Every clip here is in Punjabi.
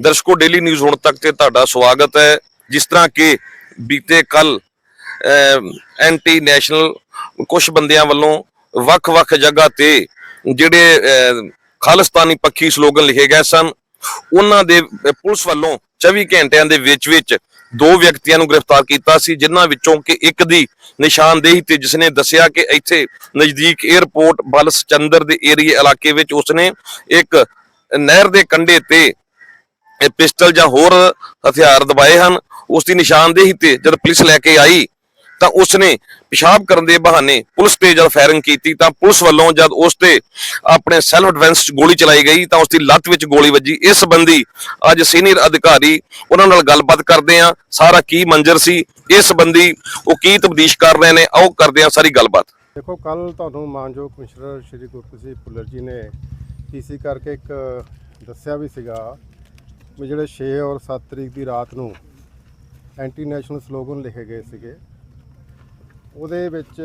ਦਰਸ਼ਕੋ ਡੇਲੀ ਨਿਊਜ਼ ਹੁਣ ਤੱਕ ਤੇ ਤੁਹਾਡਾ ਸਵਾਗਤ ਹੈ। ਜਿਸ ਤਰ੍ਹਾਂ ਕਿ ਬੀਤੇ ਕੱਲ ਐਂਟੀ ਨੈਸ਼ਨਲ ਕੁਝ ਬੰਦਿਆਂ ਵੱਲੋਂ ਵੱਖ-ਵੱਖ ਜਗ੍ਹਾ ਤੇ ਜਿਹੜੇ ਅਹ, ਖਾਲਿਸਤਾਨੀ ਪੱਖੀ ਸਲੋਗਨ ਲਿਖੇ ਗਏ ਸਨ ਉਹਨਾਂ ਦੇ ਪੁਲਿਸ ਵੱਲੋਂ 24 ਘੰਟਿਆਂ ਦੇ ਵਿੱਚ ਵਿੱਚ ਦੋ ਵਿਅਕਤੀਆਂ ਨੂੰ ਗ੍ਰਿਫਤਾਰ ਕੀਤਾ ਸੀ ਜਿਨ੍ਹਾਂ ਵਿੱਚੋਂ ਕਿ ਇੱਕ ਦੀ ਨਿਸ਼ਾਨਦੇਹੀ ਤੇ ਜਿਸਨੇ ਦੱਸਿਆ ਕਿ ਇੱਥੇ ਨਜ਼ਦੀਕ 에ਅਰਪੋਰਟ ਬਲਸ ਚੰਦਰ ਦੇ ਏਰੀਏ ਇਲਾਕੇ ਵਿੱਚ ਉਸਨੇ ਇੱਕ ਨਹਿਰ ਦੇ ਕੰਢੇ ਤੇ ਪਿਸਟਲ ਜਾਂ ਹੋਰ ਹਥਿਆਰ ਦਬਾਏ ਹਨ, ਉਸ ਦੀ ਨਿਸ਼ਾਨਦੇਹੀ ਤੇ ਜਦ ਪੁਲਿਸ ਲੈ ਕੇ ਆਈ, ਤਾਂ ਉਸਨੇ ਪਿਸ਼ਾਬ ਕਰਨ ਦੇ ਬਹਾਨੇ ਪੁਲਿਸ ਤੇ ਜਦ ਫਾਇਰਿੰਗ ਕੀਤੀ, ਤਾਂ ਪੁਲਿਸ ਵੱਲੋਂ ਜਦ ਉਸ ਤੇ ਆਪਣੇ ਸੈਲਫ ਡਿਫੈਂਸ ਗੋਲੀ ਚਲਾਈ ਗਈ, ਤਾਂ ਉਸ ਦੀ ਲੱਤ ਵਿੱਚ ਗੋਲੀ ਵੱਜੀ। ਇਸ ਸੰਬੰਧੀ ਅੱਜ ਸੀਨੀਅਰ ਅਧਿਕਾਰੀ ਉਹਨਾਂ ਨਾਲ ਗੱਲਬਾਤ ਕਰਦੇ ਆ ਸਾਰਾ ਕੀ ਮੰਜ਼ਰ ਸੀ? ਇਸ ਸੰਬੰਧੀ ਉਹ ਕੀ ਤਬਦੀਸ਼ ਕਰ ਰਹੇ ਨੇ? ਆਓ ਕਰਦੇ ਆ ਸਾਰੀ ਗੱਲਬਾਤ। ਦੇਖੋ ਕੱਲ ਤੁਹਾਨੂੰ ਮਾਨਯੋਗ ਕਮਿਸ਼ਨਰ ਸ਼੍ਰੀ ਗੁਰਪ੍ਰੀਤ ਸਿੰਘ ਭੁੱਲਰ ਜੀ ਨੇ ਪੀਸੀ ਕਰਕੇ ਇੱਕ ਦੱਸਿਆ ਵੀ ਸੀਗਾ ਵੀ ਜਿਹੜੇ 6 ਔਰ 7 ਤਰੀਕ ਦੀ ਰਾਤ ਨੂੰ ਐਂਟੀ ਨੈਸ਼ਨਲ ਸਲੋਗਨ ਲਿਖੇ ਗਏ ਸੀਗੇ, ਉਹਦੇ ਵਿੱਚ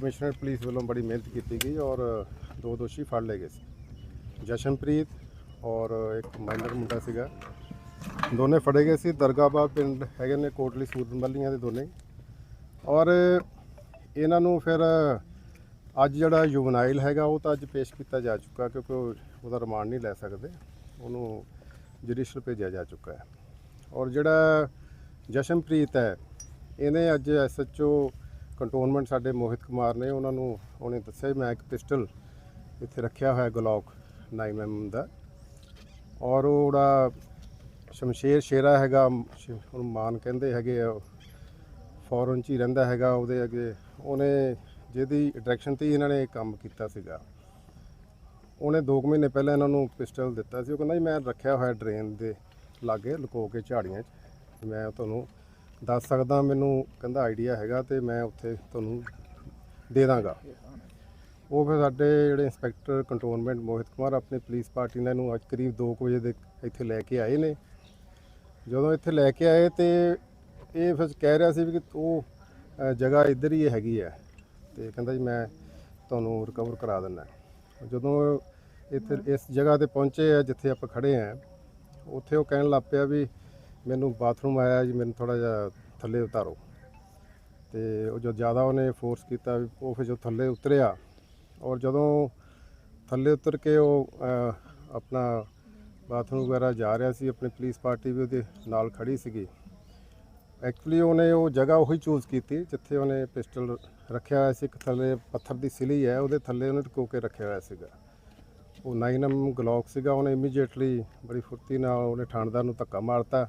ਕਮਿਸ਼ਨਰ ਪੁਲਿਸ ਵੱਲੋਂ ਬੜੀ ਮਿਹਨਤ ਕੀਤੀ ਗਈ ਔਰ ਦੋ ਦੋਸ਼ੀ ਫੜ ਲਏ ਗਏ ਸੀ। ਜਸ਼ਨਪ੍ਰੀਤ ਔਰ ਇੱਕ ਮਾਈਨਰ ਮੁੰਡਾ ਸੀਗਾ, ਦੋਨੇ ਫੜੇ ਗਏ ਸੀ। ਦਰਗਾਬਾਦ ਪਿੰਡ ਹੈਗੇ ਨੇ ਕੋਟਲੀ ਸੂਰਮੱਲੀਆਂ ਦੇ ਦੋਨੇ। ਔਰ ਇਹਨਾਂ ਨੂੰ ਫਿਰ ਅੱਜ ਜਿਹੜਾ ਜੁਵਨਾਈਲ ਹੈਗਾ, ਉਹ ਤਾਂ ਅੱਜ ਪੇਸ਼ ਕੀਤਾ ਜਾ ਚੁੱਕਾ ਕਿਉਂਕਿ ਉਹ- ਉਹਦਾ ਰਿਮਾਂਡ ਨਹੀਂ ਲੈ ਸਕਦੇ। ਉਹਨੂੰ ਜੁਡੀਸ਼ਲ ਭੇਜਿਆ ਜਾ ਚੁੱਕਾ ਹੈ। ਔਰ ਜਿਹੜਾ ਜਸ਼ਨਪ੍ਰੀਤ ਹੈ, ਇਹਨੇ ਅੱਜ ਐਸਐਚਓ ਕੰਟੋਨਮੈਂਟ ਸਾਡੇ ਮੋਹਿਤ ਕੁਮਾਰ ਨੇ ਉਹਨਾਂ ਨੂੰ, ਉਹਨੇ ਦੱਸਿਆ ਮੈਂ ਇੱਕ ਪਿਸਟਲ ਇੱਥੇ ਰੱਖਿਆ ਹੋਇਆ ਗਲੋਕ 9mm ਦਾ। ਔਰ ਉਹ ਜਿਹੜਾ ਸ਼ਮਸ਼ੇਰ ਸ਼ੇਰਾ ਹੈਗਾ ਸ਼- ਉਹਨੂੰ ਮਾਨ ਕਹਿੰਦੇ ਹੈਗੇ ਆ, ਫੋਰਨ ਚ ਹੀ ਰਹਿੰਦਾ ਹੈਗਾ ਉਹਦੇ ਅੱਗੇ। ਉਹਨੇ ਜਿਹਦੀ ਡਾਇਰੈਕਸ਼ਨ ਤੇ ਹੀ ਇਹਨਾਂ ਨੇ ਕੰਮ ਕੀਤਾ ਸੀਗਾ। ਉਹਨੇ 2 ਮਹੀਨੇ ਪਹਿਲਾਂ ਇਹਨਾਂ ਨੂੰ ਪਿਸਟਲ ਦਿੱਤਾ ਸੀ। ਉਹ ਕਹਿੰਦਾ ਜੀ ਮੈਂ ਰੱਖਿਆ ਹੋਇਆ ਡਰੇਨ ਦੇ ਲਾਗੇ ਲੁਕੋ ਕੇ ਝਾੜੀਆਂ 'ਚ। ਮੈਂ ਤੁਹਾਨੂੰ ਦੱਸ ਸਕਦਾ ਮੈਨੂੰ ਕਹਿੰਦਾ ਆਈਡੀਆ ਹੈਗਾ ਤੇ ਮੈਂ ਉੱਥੇ ਤੁਹਾਨੂੰ ਦੇ ਦਾਂਗਾ। ਉਹ ਫਿਰ ਸਾਡੇ ਜਿਹੜੇ ਇੰਸਪੈਕਟਰ ਕੰਟੋਨਮੈਂਟ ਮੋਹਿਤ ਕੁਮਾਰ ਆਪਣੀ ਪੁਲਿਸ ਪਾਰਟੀ ਨਾਲ ਇਹਨੂੰ ਅੱਜ ਕਰੀਬ 2 ਵਜੇ ਦੇ ਇੱਥੇ ਲੈ ਕੇ ਆਏ ਨੇ। ਜਦੋਂ ਇੱਥੇ ਲੈ ਕੇ ਆਏ ਤੇ ਇਹ ਫਿਰ ਕਹਿ ਰਿਹਾ ਸੀ ਵੀ ਕਿ ਉਹ ਅ, ਜਗ੍ਹਾ ਇੱਧਰ ਹੀ ਹੈਗੀ ਹੈ ਤੇ ਕਹਿੰਦਾ ਜੀ ਮੈਂ ਤੁਹਾਨੂੰ ਰਿਕਵਰ ਕਰਾ ਦਿੰਦਾ। ਜਦੋਂ ਇੱਥੇ ਇਸ ਜਗ੍ਹਾ ਤੇ ਪਹੁੰਚੇ ਆ ਜਿੱਥੇ ਆਪਾਂ ਖੜੇ ਆ। ਉੱਥੇ ਉਹ ਕਹਿਣ ਲੱਗ ਪਿਆ ਵੀ ਮੈਨੂੰ ਬਾਥਰੂਮ ਆਇਆ ਜੀ, ਮੈਨੂੰ ਥੋੜਾ ਜਿਹਾ ਥੱਲੇ ਉਤਾਰੋ। ਤੇ ਉਹ ਜੋ ਜ਼ਿਆਦਾ ਉਹਨੇ ਫੋਰਸ ਕੀਤਾ ਵੀ ਉਹ ਫਿਰ ਜੋ ਥੱਲੇ ਉਤਰਿਆ ਔਰ ਜਦੋਂ ਥੱਲੇ ਉਤਰ ਕੇ ਉਹ ਆਪਣਾ ਬਾਥਰੂਮ ਵਗੈਰਾ ਜਾ ਰਿਹਾ ਸੀ, ਆਪਣੀ ਪੁਲਿਸ ਪਾਰਟੀ ਵੀ ਉਹਦੇ ਨਾਲ ਖੜੀ ਸੀਗੀ। ਐਕਚੁਅਲੀ ਉਹਨੇ ਉਹ ਜਗ੍ਹਾ ਉਹੀ ਚੂਜ਼ ਕੀਤੀ ਜਿੱਥੇ ਉਹਨੇ ਪਿਸਟਲ ਰੱਖਿਆ ਹੋਇਆ ਸੀ, ਇੱਕ ਥੱਲੇ ਪੱਥਰ ਦੀ ਸਿਲੀ ਹੈ, ਉਹਦੇ ਥੱਲੇ ਉਹਨੇ ਟਕੋ ਕੇ ਰੱਖਿਆ ਹੋਇਆ ਸੀਗਾ। ਉਹ 9mm ਗਲੌਕ ਸੀਗਾ, ਉਹਨੇ ਇਮੀਡੀਏਟਲੀ ਬੜੀ ਫੁਰਤੀ ਨਾਲ ਉਹਨੇ ਥਾਣਦਾਰ ਨੂੰ ਧੱਕਾ ਮਾਰਤਾ।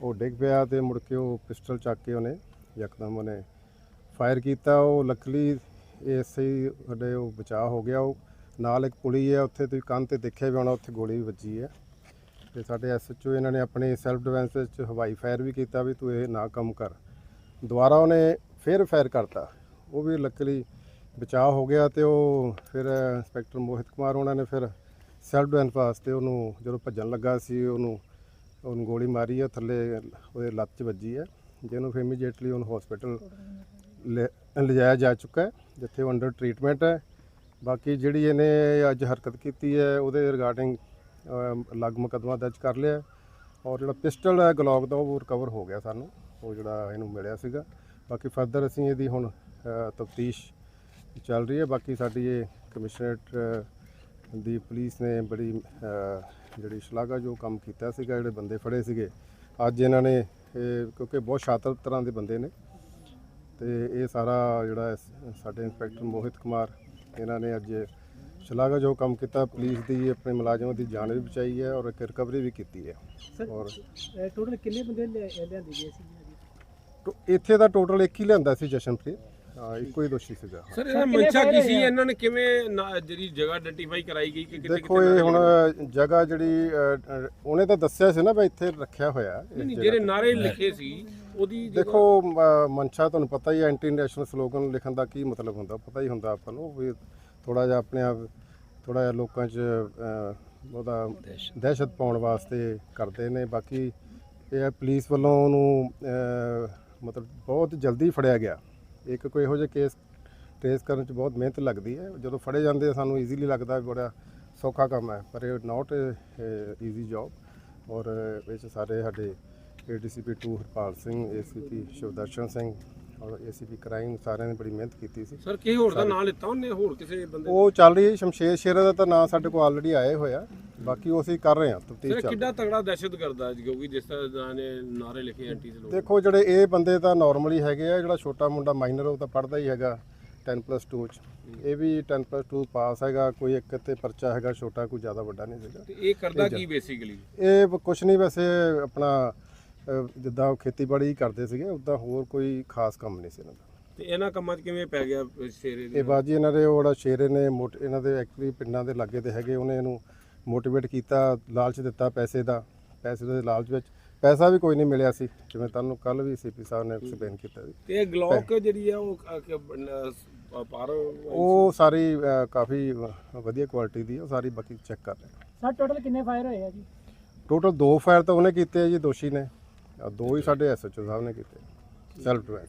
ਉਹ ਡਿੱਗ ਪਿਆ ਤੇ ਮੁੜ ਕੇ ਉਹ ਪਿਸਟਲ ਚੱਕ ਕੇ ਉਹਨੇ ਯਕਦਮ ਉਹਨੇ ਫਾਇਰ ਕੀਤਾ। ਉਹ ਲੱਕਲੀ ਇਸੇ ਹੀ ਸਾਡੇ ਉਹ ਬਚਾਅ ਹੋ ਗਿਆ। ਉਹ ਨਾਲ ਇੱਕ ਪੁਲੀ ਹੈ, ਉੱਥੇ ਤੁਸੀਂ ਕੰਨ ਤੇ ਦੇਖਿਆ ਵੀ ਹੋਣਾ, ਉੱਥੇ ਗੋਲੀ ਵੀ ਵੱਜੀ ਹੈ। ਤੇ ਸਾਡੇ ਐਸਐਚਓ ਇਹਨਾਂ ਨੇ ਆਪਣੇ ਸੈਲਫ ਡਿਫੈਂਸ ਵਿੱਚ ਹਵਾਈ ਫਾਇਰ ਵੀ ਕੀਤਾ ਵੀ ਤੂੰ ਇਹ ਨਾ ਕੰਮ ਕਰ। ਦੁਬਾਰਾ ਉਹਨੇ ਫਿਰ ਫਾਇਰ ਕਰਤਾ। ਉਹ ਵੀ ਲੱਕਲੀ ਬਚਾਅ ਹੋ ਗਿਆ ਤੇ ਉਹ ਫਿਰ ਇੰਸਪੈਕਟਰ ਮੋਹਿਤ ਕੁਮਾਰ ਉਹਨਾਂ ਨੇ ਫਿਰ ਸੈਲਫ ਡਿਫੈਂਸ ਵਾਸਤੇ ਉਹਨੂੰ ਜਦੋਂ ਭੱਜਣ ਲੱਗਾ ਸੀ, ਉਹਨੂੰ ਉਹਨੂੰ ਗੋਲੀ ਮਾਰੀ ਹੈ ਥੱਲੇ ਉਹਦੇ ਲੱਤ 'ਚ ਵੱਜੀ ਹੈ ਜਿਹਨੂੰ ਫਿਰ ਇਮੀਡੀਏਟਲੀ ਉਹਨੂੰ ਹਸਪੀਟਲ ਲਿਜਾਇਆ ਜਾ ਚੁੱਕਾ ਹੈ, ਜਿੱਥੇ ਉਹ ਅੰਡਰ ਟਰੀਟਮੈਂਟ ਹੈ। ਬਾਕੀ ਜਿਹੜੀ ਇਹਨੇ ਅੱਜ ਹਰਕਤ ਕੀਤੀ ਹੈ, ਉਹਦੇ ਰਿਗਾਰਡਿੰਗ ਅਲੱਗ ਮੁਕੱਦਮਾ ਦਰਜ ਕਰ ਲਿਆ ਔਰ ਜਿਹੜਾ ਪਿਸਟਲ ਹੈ ਗਲੌਕ ਦਾ ਉਹ ਰਿਕਵਰ ਹੋ ਗਿਆ ਸਾਨੂੰ, ਉਹ ਜਿਹੜਾ ਇਹਨੂੰ ਮਿਲਿਆ ਸੀਗਾ। ਬਾਕੀ ਫਰਦਰ ਅਸੀਂ ਇਹਦੀ ਹੁਣ ਤਫਤੀਸ਼ ਚੱਲ ਰਹੀ ਹੈ। ਬਾਕੀ ਸਾਡੀ ਇਹ ਕਮਿਸ਼ਨਰੇਟ ਦੀ ਪੁਲਿਸ ਨੇ ਬੜੀ ਜਿਹੜੀ ਸ਼ਲਾਘਾ ਜੋ ਕੰਮ ਕੀਤਾ ਸੀਗਾ ਜਿਹੜੇ ਬੰਦੇ ਫੜੇ ਸੀਗੇ। ਅੱਜ ਇਹਨਾਂ ਨੇ ਕਿਉਂਕਿ ਬਹੁਤ ਸ਼ਾਤਰ ਤਰ੍ਹਾਂ ਦੇ ਬੰਦੇ ਨੇ। ਤੇ ਇਹ ਸਾਰਾ ਜਿਹੜਾ ਸਾਡੇ ਇੰਸਪੈਕਟਰ ਮੋਹਿਤ ਕੁਮਾਰ ਇਹਨਾਂ ਨੇ ਅੱਜ ਸ਼ਲਾਘਾ ਜੋ ਕੰਮ ਕੀਤਾ। ਪੁਲਿਸ ਦੀ ਆਪਣੇ ਮੁਲਾਜ਼ਮਾਂ ਦੀ ਜਾਨ ਵੀ ਬਚਾਈ ਹੈ ਔਰ ਇੱਕ ਰਿਕਵਰੀ ਵੀ ਕੀਤੀ ਹੈ। ਔਰ ਟੋਟਲ ਕਿੰਨੇ ਬੰਦੇ ਲਿਆ- ਲਿਆਂਦੇ ਗਏ ਸੀ? ਇੱਥੇ ਦਾ ਟੋਟਲ ਇੱਕ ਹੀ ਲਿਆਂਦਾ ਸੀ ਜਸ਼ਨਪ੍ਰੀਤ। ਹਾਂ ਇੱਕੋ ਹੀ ਦੋਸ਼ੀ ਸੀਗਾ ਸਰ ਇਹਦਾ ਮਨਸ਼ਾ ਕੀ ਸੀ? ਇਹਨਾਂ ਨੇ ਕਿਵੇਂ ਨਾ- ਜਿਹੜੀ ਜਗ੍ਹਾ ਆਇਡੈਂਟੀਫਾਈ ਕਰਾਈ ਗਈ ਕਿ ਕਿਤੇ ਦੇਖੋ ਇਹ ਹੁਣ ਜਗ੍ਹਾ ਜਿਹੜੀ ਅ, ਅ, ਉਹਨੇ ਤਾਂ ਦੱਸਿਆ ਸੀ ਨਾ ਵੀ ਇੱਥੇ ਰੱਖਿਆ ਹੋਇਆ ਇਸ ਨਹੀਂ ਜਗ੍ਹਾ ਜਿਹੜੇ ਤੇ। ਨਾਰੇ ਲਿਖੇ ਸੀ ਉਹਦੀ ਜਗ੍ਹਾ- ਦੇਖੋ ਮ- ਮਨਸ਼ਾ ਤੁਹਾਨੂੰ ਪਤਾ ਹੀ ਹੈ ਐਂਟੀ ਨੈਸ਼ਨਲ ਸਲੋਗਨ ਲਿਖਣ ਦਾ ਕੀ ਮਤਲਬ ਹੁੰਦਾ? ਪਤਾ ਹੀ ਹੁੰਦਾ ਆਪਾਂ ਨੂੰ ਵੀ ਥੋੜਾ ਜਿਹਾ ਆਪਣੇ ਆਪ ਥੋੜਾ ਜਿਹਾ ਲੋਕਾਂ 'ਚ ਅ, ਉਹਦਾ ਦਹਿਸ਼ਤ ਪਾਉਣ ਵਾਸਤੇ ਕਰਦੇ ਨੇ। ਬਾਕੀ ਇਹ ਹੈ ਪੁਲਿਸ ਵੱਲੋਂ ਉਹਨੂੰ ਅ, ਮਤਲਬ ਬਹੁਤ ਜਲਦੀ ਫੜਿਆ ਗਿਆ। ਇੱਕ ਕੋਈ ਇਹੋ ਜਿਹੇ ਕੇਸ ਟ੍ਰੇਸ ਕਰਨ 'ਚ ਬਹੁਤ ਮਿਹਨਤ ਲੱਗਦੀ ਹੈ। ਜਦੋਂ ਫੜੇ ਜਾਂਦੇ ਆ ਸਾਨੂੰ ਈਜ਼ੀਲੀ ਲੱਗਦਾ ਬੜਾ ਸੌਖਾ ਕੰਮ ਹੈ ਪਰ ਇਹ ਨਾਟ ਈਜ਼ੀ ਜੌਬ ਔਰ ਵਿੱਚ ਸਾਰੇ ਸਾਡੇ ਏਡੀਸੀਪੀ 2 ਹਰਪਾਲ ਸਿੰਘ ਏਸੀਪੀ ਸ਼ਿਵਦਰਸ਼ਨ ਸਿੰਘ ਔਰ ਏਸੀਪੀ ਕ੍ਰਾਈਮ ਸਾਰਿਆਂ ਨੇ ਬੜੀ ਮਿਹਨਤ ਕੀਤੀ ਸੀ। ਸਰ ਕਿਸੇ ਹੋਰ ਦਾ ਨਾਂ ਲਿੱਤਾ ਉਹਨੇ? ਹੋਰ ਕਿਸੇ ਬੰਦੇ ਉਹ ਚੱਲ ਰਹੀ ਹੈ ਸ਼ਮਸ਼ੇਰ ਸ਼ੇਰਾ ਦਾ ਤਾਂ ਨਾਂ ਸਾਡੇ ਕੋਲ ਆਲਰੇਡੀ ਆਏ ਹੋਇਆ ਬਾਕੀ ਉਹ ਅਸੀਂ ਕਰ ਰਹੇ ਹਾਂ ਤਫਤੀਸ਼ ਸਰ ਚੱਲ ਕਿੱਡਾ ਤਗੜਾ ਦਹਿਸ਼ਤ ਕਰਦਾ ਕਿਉਂਕਿ ਜਿਸ ਤਰ੍ਹਾਂ ਨੇ ਨਾਰੇ ਲਿਖੇ ਐਂਟੀ ਦੇ ਲੋਕ। ਦੇਖੋ ਜਿਹੜੇ ਇਹ ਬੰਦੇ ਤਾਂ ਨਾਰਮਲੀ ਹੈਗੇ ਆ ਜਿਹੜਾ ਛੋਟਾ ਮੁੰਡਾ ਮਾਈਨਰ ਉਹ ਤਾਂ ਪੜਦਾ ਹੀ ਹੈਗਾ 10+2 ਚ। ਇਹ ਵੀ 10+2 ਪਾਸ ਹੈਗਾ ਕੋਈ ਇੱਕ ਤੇ ਪਰਚਾ ਹੈਗਾ ਛੋਟਾ ਕੋਈ ਜ਼ਿਆਦਾ ਵੱਡਾ ਨਹੀਂ ਹੈਗਾ ਤੇ ਇਹ ਕਰਦਾ ਕੀ ਬੇਸਿਕਲੀ ਇਹ ਕੁਛ ਨਹੀਂ ਵੈਸੇ ਆਪਣਾ ਅਹ, ਜਿੱਦਾਂ ਉਹ ਖੇਤੀਬਾੜੀ ਕਰਦੇ ਸੀਗੇ ਉਦਾਂ ਹੋਰ ਕੋਈ ਖਾਸ ਕੰਮ ਨਹੀਂ ਸੀ ਇਹਨਾਂ ਦਾ। ਤੇ ਇਹਨਾਂ ਕੰਮਾਂ 'ਚ ਕਿਵੇਂ ਪੈ ਗਿਆ ਸ਼ੇਰੇ ਦੇ ਇਹ ਬਾਜੀ ਇਹਨਾਂ ਦੇ ਉਹ ਜਿਹੜਾ ਸ਼ੇਰੇ ਨੇ ਮੋਟ- ਇਹਨਾਂ ਦੇ ਐਕਚੁਅਲੀ ਪਿੰਡਾਂ ਦੇ ਲਾਗੇ ਤੇ ਹੈਗੇ ਉਹਨੇ ਇਹਨੂੰ ਮੋਟੀਵੇਟ ਕੀਤਾ ਲਾਲਚ ਦਿੱਤਾ ਪੈਸੇ ਦਾ ਪੈਸੇ ਦੇ ਲਾਲਚ ਵਿੱਚ ਪੈਸਾ ਵੀ ਕੋਈ ਨਹੀਂ ਮਿਲਿਆ ਸੀ। ਜਿਵੇਂ ਤੁਹਾਨੂੰ ਕੱਲ ਵੀ ਸੀਪੀ ਸਾਹਿਬ ਨੇ ਐਕਸਪਲੇਨ ਕੀਤਾ ਸੀ। ਤੇ ਇਹ ਗਲੌਕ ਜਿਹੜੀ ਆ ਉਹ ਅ, ਕਿ, ਅ, ਪਰ ਉਹ ਸਾਰੀ ਕਾਫੀ ਵ- ਵਧੀਆ ਕੁਆਲਿਟੀ ਦੀ ਹੈ, ਉਹ ਸਾਰੀ ਬਾਕੀ ਚੈੱਕ ਕਰ ਰਹੇ ਸਰ ਟੋਟਲ ਕਿੰਨੇ ਫਾਇਰ ਹੋਏ ਆ ਜੀ? ਟੋਟਲ ਦੋ ਫਾਇਰ ਤਾਂ ਉਹਨੇ ਕੀਤੇ ਆ ਜੀ ਦੋਸ਼ੀ ਨੇ। ਦੋ ਹੀ ਸਾਡੇ ਐਸਐਚਓ ਸਾਹਿਬ ਨੇ ਕੀਤੇ। Self defence